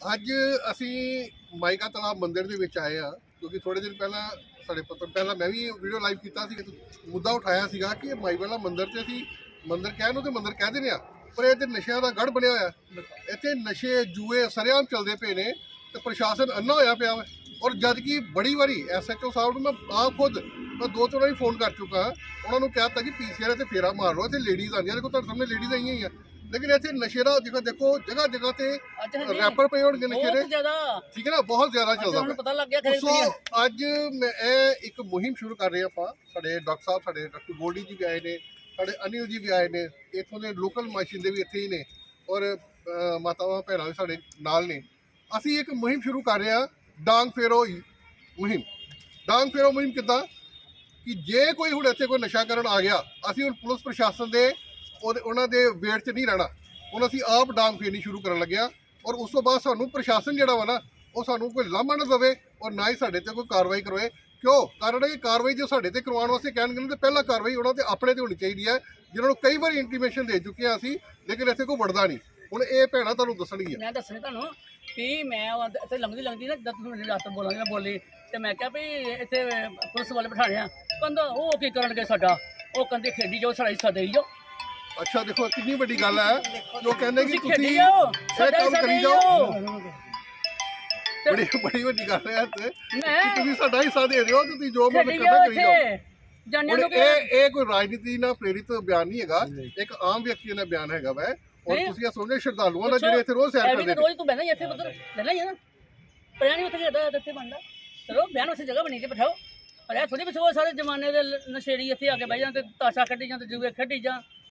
ਅੱਜ ਅਸੀਂ ਮਾਈਕਾ ਤਲਾਬ ਮੰਦਿਰ ਦੇ ਵਿੱਚ ਆਏ ਆ ਕਿਉਂਕਿ ਥੋੜੇ ਦਿਨ ਪਹਿਲਾਂ ਸਾਡੇ ਪੱਤਰ ਪਹਿਲਾਂ ਮੈਂ ਵੀ ਵੀਡੀਓ ਲਾਈਵ ਕੀਤਾ ਸੀ ਮੁੱਦਾ ਉਠਾਇਆ ਸੀਗਾ ਕਿ ਮਾਈਵਾਲਾ ਮੰਦਿਰ ਤੇ ਅਸੀਂ ਮੰਦਿਰ ਕਹਿ ਨੂੰ ਤੇ ਮੰਦਿਰ ਕਹਿ ਦਿੰਦੇ ਆ ਪਰ ਇਹ ਤੇ ਨਸ਼ਿਆਂ ਦਾ ਗੜ ਬਣਿਆ ਹੋਇਆ। ਇੱਥੇ ਨਸ਼ੇ ਜੂਏ ਸਰਿਆਮ ਚੱਲਦੇ ਪਏ ਨੇ ਤੇ ਪ੍ਰਸ਼ਾਸਨ ਅੰਨਾ ਹੋਇਆ ਪਿਆ ਵਾ। ਔਰ ਜਦ ਕਿ ਬੜੀ ਵਾਰੀ ਐਸਐਚਓ ਸਾਹਿਬ ਨੂੰ ਮੈਂ ਆਪ ਖੁਦ ਮੈਂ ਦੋ ਤਿੰਨ ਵਾਰੀ ਫੋਨ ਕਰ ਚੁੱਕਾ, ਉਹਨਾਂ ਨੂੰ ਕਹਿਤਾ ਕਿ ਪੀਸੀਆਰ ਤੇ ਫੇਰਾ ਮਾਰ ਲਓ, ਇੱਥੇ ਲੇਡੀਜ਼ ਆਉਂਦੀਆਂ, ਦੇਖੋ ਤੁਹਾਡੇ ਸਾਹਮਣੇ ਲੇਡੀਜ਼ ਆਈਆਂ ਹੀ ਆ ਲੇਕਿਨ ਇੱਥੇ ਨਸ਼ੇ ਦਾ ਦੇਖੋ ਦੇਖੋ ਜਗ੍ਹਾ ਜਗ੍ਹਾ ਤੇ ਰੈਪਰ ਪਏ ਹੋਣਗੇ ਨਸ਼ੇ ਦੇ ਬਹੁਤ ਜ਼ਿਆਦਾ। ਠੀਕ ਹੈ ਨਾ ਬਹੁਤ ਜ਼ਿਆਦਾ ਚੱਲਦਾ ਹੁਣ ਪਤਾ ਲੱਗ ਗਿਆ ਸੋ ਅੱਜ ਮੈਂ ਇਹ ਇੱਕ ਮੁਹਿੰਮ ਸ਼ੁਰੂ ਕਰ ਰਹੇ ਆਪਾਂ। ਸਾਡੇ ਡਾਕਟਰ ਸਾਹਿਬ ਸਾਡੇ ਡਾਕਟਰ ਗੋਲਡੀ ਜੀ ਵੀ ਆਏ ਨੇ ਸਾਡੇ ਅਨਿਲ ਜੀ ਵੀ ਆਏ ਨੇ। ਇੱਥੋਂ ਦੇ ਲੋਕਲ ਮਾਸ਼ਿੰਦੇ ਵੀ ਇੱਥੇ ਹੀ ਨੇ। ਔਰ ਮਾਤਾਵਾਂ ਭੈਣਾਂ ਵੀ ਸਾਡੇ ਨਾਲ ਨੇ। ਅਸੀਂ ਇੱਕ ਮੁਹਿੰਮ ਸ਼ੁਰੂ ਕਰ ਰਹੇ ਹਾਂ ਡਾਂਗ ਫੇਰੋ ਮੁਹਿੰਮ। ਡਾਂਗ ਫੇਰੋ ਮੁਹਿੰਮ ਕਿੱਦਾਂ? ਕਿ ਜੇ ਕੋਈ ਹੁਣ ਇੱਥੇ ਕੋਈ ਨਸ਼ਾ ਕਰਨ ਆ ਗਿਆ ਅਸੀਂ ਹੁਣ ਪੁਲਿਸ ਪ੍ਰਸ਼ਾਸਨ ਦੇ ਉਹਨਾਂ ਦੇ ਵੇਟ 'ਚ ਨਹੀਂ ਰਹਿਣਾ। ਹੁਣ ਅਸੀਂ ਆਪ ਡਾਂਗ ਫੇਰਨੀ ਸ਼ੁਰੂ ਕਰਨ ਲੱਗਿਆ ਔਰ ਉਸ ਤੋਂ ਬਾਅਦ ਸਾਨੂੰ ਪ੍ਰਸ਼ਾਸਨ ਜਿਹੜਾ ਵਾ ਨਾ, ਉਹ ਸਾਨੂੰ ਕੋਈ ਲਾਮਾ ਨਾ ਦੇਵੇ ਔਰ ਨਾ ਹੀ ਸਾਡੇ ਤੇ ਕੋਈ ਕਾਰਵਾਈ ਕਰਵਾਏ ਕਿਉਂ? ਕਾਰਨ ਇਹ ਕਾਰਵਾਈ ਜੋ ਸਾਡੇ ਤੇ ਕਰਵਾਉਣ ਵਾਸਤੇ ਕਹਿਣਗੇ ਨਾ, ਤੇ ਪਹਿਲਾਂ ਕਾਰਵਾਈ ਉਹਨਾਂ ਤੇ ਆਪਣੇ ਤੇ ਹੋਣੀ ਚਾਹੀਦੀ ਹੈ ਜਿਨ੍ਹਾਂ ਨੂੰ ਕਈ ਵਾਰੀ ਇੰਟੀਮੇਸ਼ਨ ਦੇ ਚੁੱਕੇ ਹਾਂ ਅਸੀਂ, ਲੇਕਿਨ ਇੱਥੇ ਕੋਈ ਵੜਦਾ ਨਹੀਂ। ਹੁਣ ਇਹ ਭੈਣਾਂ ਤੁਹਾਨੂੰ ਦੱਸਣਗੀਆਂ। ਮੈਂ ਦੱਸਣੀ ਤੁਹਾਨੂੰ ਕਿ ਮੈਂ ਇੱਥੇ ਲੰਘਦੀ ਲੰਘਦੀ ਨਾ, ਜਦ ਤੁਸੀਂ ਰਾਤ ਬੋਲਾਂਗੇ ਮੈਂ ਬੋਲੀ, ਤੇ ਮੈਂ ਕਿਹਾ ਵੀ ਇੱਥੇ ਪੁਲਿਸ ਵਾਲੇ ਬਿਠਾਣੇ ਆ। ਕਹਿੰਦਾ, ਉਹ ਕੀ ਕਰਨਗੇ ਸਾਡਾ? ਉਹ ਕਹਿੰਦੇ ਖੇਡੀ ਜਾਓ ਸਾਡਾ ਹਿੱਸਾ ਦੇਈ ਅੱਛਾ ਦੇਖੋ ਕਿੰਨੀ ਵੱਡੀ ਗੱਲ ਹੈ। ਜੋ ਕਹਿੰਦੇ ਕਿ ਤੁਸੀਂ ਖੇਡੀ ਇਹ ਸਾਡਾ ਕੰਮ ਕਰੀ ਜਾਓ। ਬੜੀ ਬੜੀ ਵੱਡੀ ਗੱਲ ਹੈ ਮੈਂ ਕਿ ਤੁਸੀਂ ਸਾਡਾ ਹਿੱਸਾ ਦੇ ਰਹੇ ਹੋ ਤੁਸੀਂ ਜੋ ਮਨ ਖੇਡੀ ਕਰਨਾ ਕਰੀ ਜਾਓ। ਜਾਣਿਆ ਹੁਣ ਲੋਕ ਇਹ ਇਹ ਕੋਈ ਰਾਜਨੀਤੀ ਨਾਲ ਪ੍ਰੇਰਿਤ ਬਿਆਨ ਨਹੀਂ ਹੈਗਾ। ਇੱਕ ਆਮ ਵਿਅਕਤੀ ਦਾ ਬਿਆਨ ਹੈਗਾ ਵੈ ਔਰ। ਤੁਸੀਂ ਇਹ ਸਮਝੇ ਸ਼ਰਧਾਲੂਆਂ ਦਾ ਜਿਹੜੇ ਇੱਥੇ ਰੋਜ਼ ਸੈਰ ਕਰਦੇ ਤਾਂ ਨੇ। ਰੋਜ਼ ਤੂੰ ਬਹਿਣਾ ਇੱਥੇ ਮਤਲਬ ਬਹਿਣਾ ਹੀ ਹੈ ਨਾ। ਪਿਆ ਨਹੀਂ ਉੱਥੇ ਜਿਹੜਾ ਇੱਥੇ ਬਣਦਾ। ਚਲੋ ਬਿਆਨ ਉਸੇ ਜਗ੍ਹਾ ਬਣੀ ਕੇ ਬਿਠਾਓ। ਪਰ ਇਹ ਥੋੜੀ ਪਿਛੋ ਸਾਰੇ ਜ਼ਮਾਨੇ ਦੇ ਨਸ਼ੇੜੀ ਇੱਥੇ ਆ ਕੇ ਬਹਿ ਜਾਂਦੇ ਤਾਸ਼ਾ ਕੱਢੀ ਜਾਂਦੇ ਜੂਏ ਖੇਡੀ ਜਾਂ